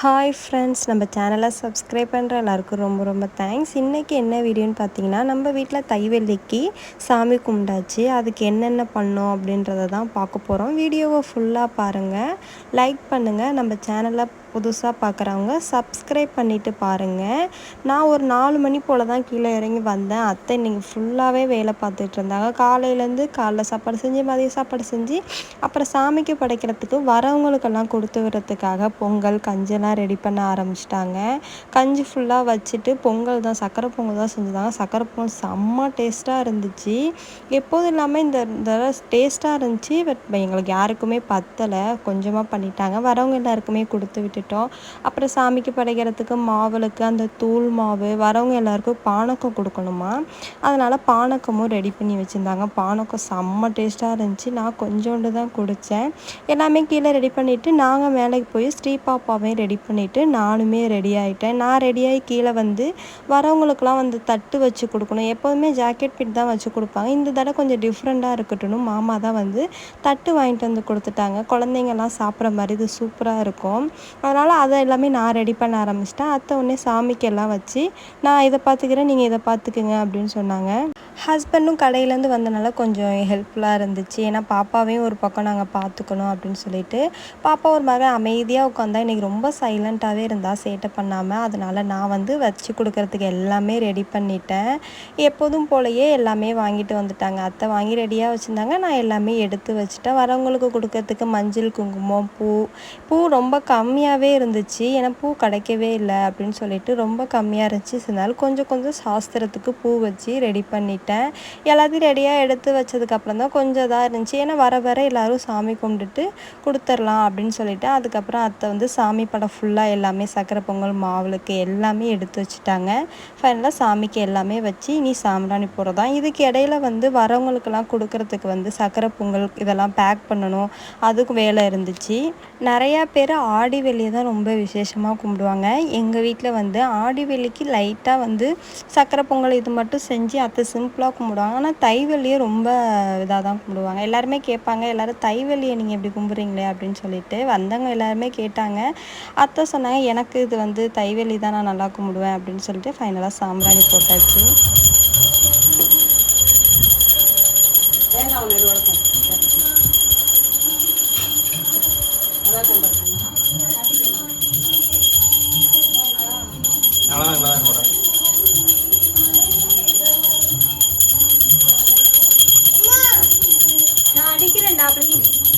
Hi friends நம்ம சேனலை subscribe பண்ணுற எல்லாருக்கும் ரொம்ப ரொம்ப தேங்க்ஸ் இன்றைக்கி என்ன வீடியோன்னு பார்த்தீங்கன்னா நம்ம வீட்டில் தைவெள்ளிக்கு சாமி கும்பிட்டாச்சு. அதுக்கு என்னென்ன பண்ணோம் அப்படின்றத தான் பார்க்க போகிறோம் வீடியோவை ஃபுல்லாக பாருங்கள் லைக் பண்ணுங்கள் நம்ம சேனலை புதுசாக பார்க்குறவங்க சப்ஸ்கிரைப் பண்ணிவிட்டு பாருங்கள் நான் ஒரு நாலு மணி போல் தான் கீழே இறங்கி வந்தேன். அத்தை இன்றைக்கி ஃபுல்லாகவே வேலை பார்த்துட்டு இருந்தாங்க. காலையிலேருந்து காலைல சாப்பாடு செஞ்சு மதிய சாப்பாடு செஞ்சு அப்புறம் சாமிக்கு படைக்கிறதுக்கு வரவங்களுக்கெல்லாம் கொடுத்து விடுறதுக்காக பொங்கல் கஞ்செல்லாம் ரெடி பண்ண ஆரம்பிச்சிட்டாங்க. கஞ்சி ஃபுல்லாக வச்சுட்டு பொங்கல் தான் சக்கரை பொங்கல் தான் செஞ்சுருந்தாங்க சக்கரை பொங்கல் செம்ம டேஸ்ட்டாக இருந்துச்சு. எப்போதும் இல்லாமல் இந்த தடவை டேஸ்ட்டாக இருந்துச்சு. பட் எங்களுக்கு யாருக்குமே பத்தலை. கொஞ்சமாக பண்ணிட்டாங்க. வரவங்க எல்லாருக்குமே கொடுத்து விட்டுட்டோம் அப்புறம் சாமிக்கு படைக்கிறதுக்கு மாவுளுக்கு அந்த தூள் மாவு வரவங்க எல்லாருக்கும் பானக்கம் கொடுக்கணுமா? அதனால் பானக்கமும் ரெடி பண்ணி வச்சுருந்தாங்க. பானக்கம் செம்ம டேஸ்ட்டாக இருந்துச்சு. நான் கொஞ்சோண்டு தான் குடித்தேன் எல்லாமே கீழே ரெடி பண்ணிவிட்டு நாங்கள் மேலே போய் ஸ்ரீ பாப்பாவையும் ரெடி பண்ணிவிட்டு நானுமே ரெடி ஆகிட்டேன் நான் ரெடியாகி கீழே வந்து வரவங்களுக்குலாம் வந்து தட்டு வச்சு கொடுக்கணும். எப்போதுமே ஜாக்கெட் பிட் தான் வச்சு கொடுப்பாங்க. இந்த தடவை கொஞ்சம் டிஃப்ரெண்ட்டாக இருக்கட்டும்னு மாமா தான் வந்து தட்டு வாங்கிட்டு வந்து கொடுத்துட்டாங்க. குழந்தைங்கள்லாம் சாப்பிட்ற மாதிரி இது சூப்பராக இருக்கும். அதனால் அதை எல்லாமே நான் ரெடி பண்ண ஆரம்பிச்சிட்டேன். அத்தை உடனே சாமிக்கு எல்லாம் வச்சு நான் இதை பார்த்துக்கிறேன் நீங்கள் இதை பார்த்துக்குங்க அப்படின்னு சொன்னாங்க. ஹஸ்பண்டும் கடையிலேருந்து வந்தனால கொஞ்சம் ஹெல்ப்ஃபுல்லாக இருந்துச்சு. ஏன்னா பாப்பாவையும் ஒரு பக்கம் நாங்கள் பார்த்துக்கணும் அப்படின்னு சொல்லிட்டு பாப்பா ஒரு மகன் அமைதியாக உட்காந்தா இன்றைக்கி ரொம்ப சைலண்ட்டாகவே இருந்தால் சேட்டை பண்ணாமல் அதனால் நான் வந்து வச்சு கொடுக்குறதுக்கு எல்லாமே ரெடி பண்ணிட்டேன். எப்போதும் போலயே எல்லாமே வாங்கிட்டு வந்துட்டாங்க. அத்தை வாங்கி ரெடியாக வச்சுருந்தாங்க. நான் எல்லாமே எடுத்து வச்சுட்டேன். வரவங்களுக்கு கொடுக்கறதுக்கு மஞ்சள் குங்குமம் பூ பூ ரொம்ப கம்மியாகவே இருந்துச்சு. ஏன்னா பூ கிடைக்கவே இல்லை அப்படின்னு சொல்லிட்டு ரொம்ப கம்மியாக இருந்துச்சு. அதனால கொஞ்சம் கொஞ்சம் சாஸ்திரத்துக்கு பூ வச்சு ரெடி பண்ணிட்டேன். எல்லாத்தையும் ரெடியாக எடுத்து வச்சதுக்கப்புறம் தான் கொஞ்சம் இதாக இருந்துச்சு. ஏன்னா வர வர எல்லோரும் சாமி கும்பிட்டுட்டு கொடுத்துர்லாம் அப்படின்னு சொல்லிட்டு அதுக்கப்புறம் அத்தை வந்து சாமி படம் ஃபுல்லாக எல்லாமே சக்கரை பொங்கல் மாவுளுக்கு எல்லாமே எடுத்து வச்சுட்டாங்க. ஃபைனலாக சாமிக்கு எல்லாமே வச்சு இனி சாம்பிராணி போடுறதான் இதுக்கு இடையில வந்து வரவங்களுக்கெல்லாம் கொடுக்கறதுக்கு வந்து சக்கரை பொங்கல் இதெல்லாம் பேக் பண்ணணும். அதுக்கு வேலை இருந்துச்சு. நிறையா பேர் ஆடி வெளியை தான் ரொம்ப விசேஷமாக கும்பிடுவாங்க. எங்கள் வீட்டில் வந்து ஆடி வெளிக்கு லைட்டாக வந்து சக்கரை பொங்கல் இது மட்டும் செஞ்சு அத்தை சிம்பிளாக கும்பிடுவாங்க. ஆனால் தைவெளியை ரொம்ப இதாக தான் கும்பிடுவாங்க. எல்லாருமே கேட்பாங்க எல்லோரும் தைவெளியை நீங்கள் இப்படி கும்பிட்றீங்களே அப்படின்னு சொல்லிட்டு வந்தவங்க எல்லாருமே கேட்டாங்க. அத்தை சொன்னாங்க எனக்கு இது வந்து தைவெளி தான் நான் நல்லா கும்பிடுவேன் அப்படின்னு சொல்லிட்டு ஃபைனலாக சாம்பிராணி போட்டாச்சு. நான் அடிக்கிறேன்டா ப்ளீஸ்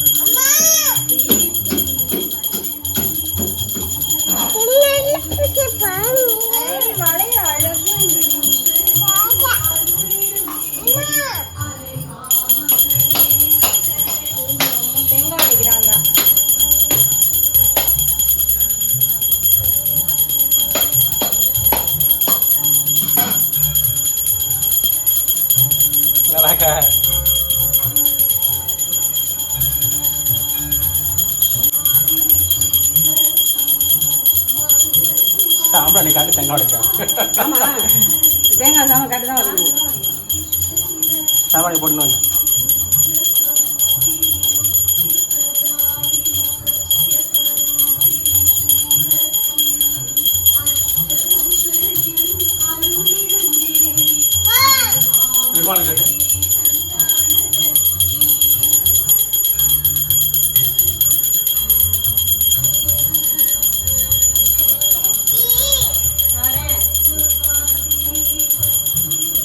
வளைய நல்லாக்கா சாம்பிராணி காட்டி தேங்காய் உடைக்கிறேன் ஆமா. தேங்காய் சாம கட்டு தான் வருது சாம்பிராணி போட்டுன்னு வந்து நிர்மாணம் கேட்டு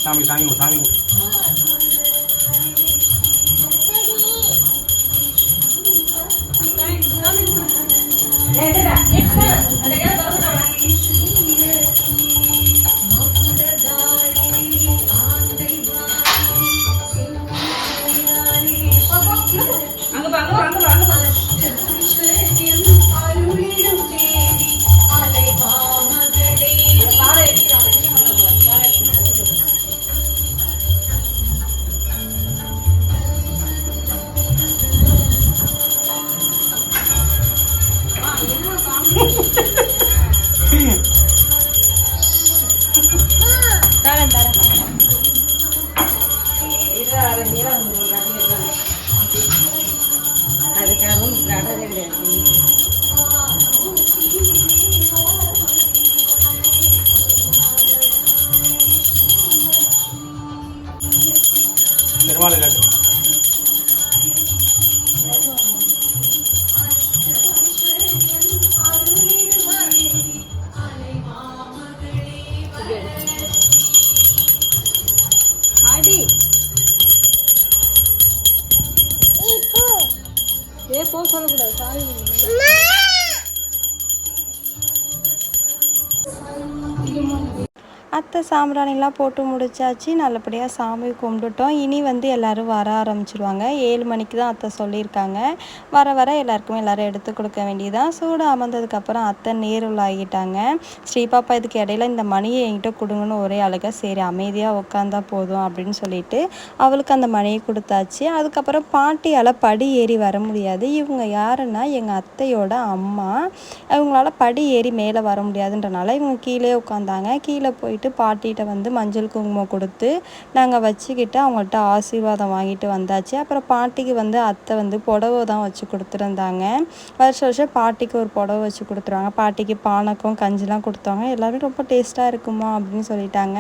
சாமி சாமி கும்பிடு, சாமி கும்பிடு. அங்க பா அங்க பா அதுக்காகவும் கடலை கிடையாது பெருமாள் ஏ போ சொல்லக்கூடாது சாமி அத்தை சாம்பிராணிலாம் போட்டு முடிச்சாச்சு நல்லபடியாக சாமி கும்பிட்டுட்டோம். இனி வந்து எல்லோரும் வர ஆரம்பிச்சிருவாங்க. ஏழு மணிக்கு தான் அத்தை சொல்லியிருக்காங்க. வர வர எல்லாருக்குமே எல்லோரும் எடுத்து கொடுக்க வேண்டியதான் சூடு அமர்ந்ததுக்கப்புறம் அத்தை நேருள் ஆகிட்டாங்க. ஸ்ரீபாப்பா இதுக்கு இடையில இந்த மணியை என்கிட்ட கொடுங்கன்னு ஒரே அழகாக சரி அமைதியாக உட்காந்தா போதும் அப்படின்னு சொல்லிட்டு அவளுக்கு அந்த மணியை கொடுத்தாச்சு. அதுக்கப்புறம் பாட்டியால் படி ஏறி வர முடியாது. இவங்க யாருன்னா எங்கள் அத்தையோட அம்மா. இவங்களால படி ஏறி மேலே வர முடியாதுன்றனால இவங்க கீழே உட்காந்தாங்க கீழே போயிட்டு பாட்டிகிட்ட வந்து மஞ்சள் குங்குமம் கொடுத்து நாங்கள் வச்சுக்கிட்டு அவங்கள்ட்ட ஆசீர்வாதம் வாங்கிட்டு வந்தாச்சு. அப்புறம் பாட்டிக்கு வந்து அத்தை வந்து புடவை தான் வச்சு கொடுத்துருந்தாங்க. வருஷம் வருஷம் பாட்டிக்கு ஒரு புடவை வச்சு கொடுத்துருவாங்க. பாட்டிக்கு பானக்கம் கஞ்சிலாம் கொடுத்தாங்க எல்லோரும் ரொம்ப டேஸ்ட்டாக இருக்குமா அப்படின்னு சொல்லிட்டாங்க.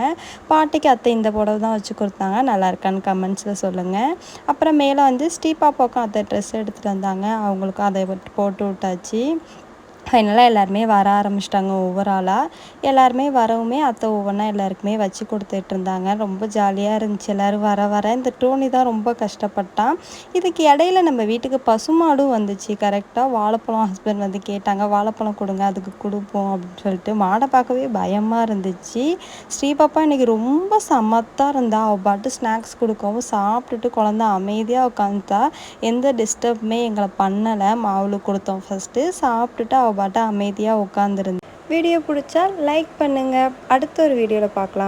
பாட்டிக்கு அத்தை இந்த புடவை தான் வச்சு கொடுத்தாங்க. நல்லா இருக்கான்னு கமெண்ட்ஸில் சொல்லுங்கள் அப்புறம் மேலே வந்து ஸ்ரீபாப்பாவுக்கும் அத்தை ட்ரெஸ் எடுத்துகிட்டு வந்தாங்க. அவங்களுக்கும் அதை போட்டு விட்டாச்சு. ஃபைனலாக எல்லாருமே வர ஆரம்பிச்சிட்டாங்க ஒவ்வொரு ஆளாக எல்லாருமே வரவுமே அத்தை ஒவ்வொன்றா எல்லாருக்குமே வச்சு கொடுத்துட்டு இருந்தாங்க. ரொம்ப ஜாலியாக இருந்துச்சு. எல்லோரும் வர வர. இந்த டோனி தான் ரொம்ப கஷ்டப்பட்டான். இதுக்கு இடையில நம்ம வீட்டுக்கு பசுமாடும் வந்துச்சு. கரெக்டாக வாழைப்பழம் ஹஸ்பண்ட் வந்து கேட்டாங்க வாழைப்பழம் கொடுங்க அதுக்கு கொடுப்போம் அப்படின்னு சொல்லிட்டு. மாடை பார்க்கவே பயமாக இருந்துச்சு. ஸ்ரீபாப்பா இன்றைக்கி ரொம்ப சமத்தாக இருந்தா. அவள் பாட்டு ஸ்நாக்ஸ் கொடுக்கவும் சாப்பிட்டுட்டு குழந்த அமைதியாக உட்காந்துட்டா எந்த டிஸ்டர்புமே எங்களை பண்ணலை. மாவுளுக்கு கொடுத்தோம் ஃபஸ்ட்டு சாப்பிட்டுட்டு அவள் பாட்டு அமைதியாக உட்காந்துருந்து வீடியோ பிடிச்சா லைக் பண்ணுங்கள் அடுத்த ஒரு வீடியோவில் பார்க்கலாம்.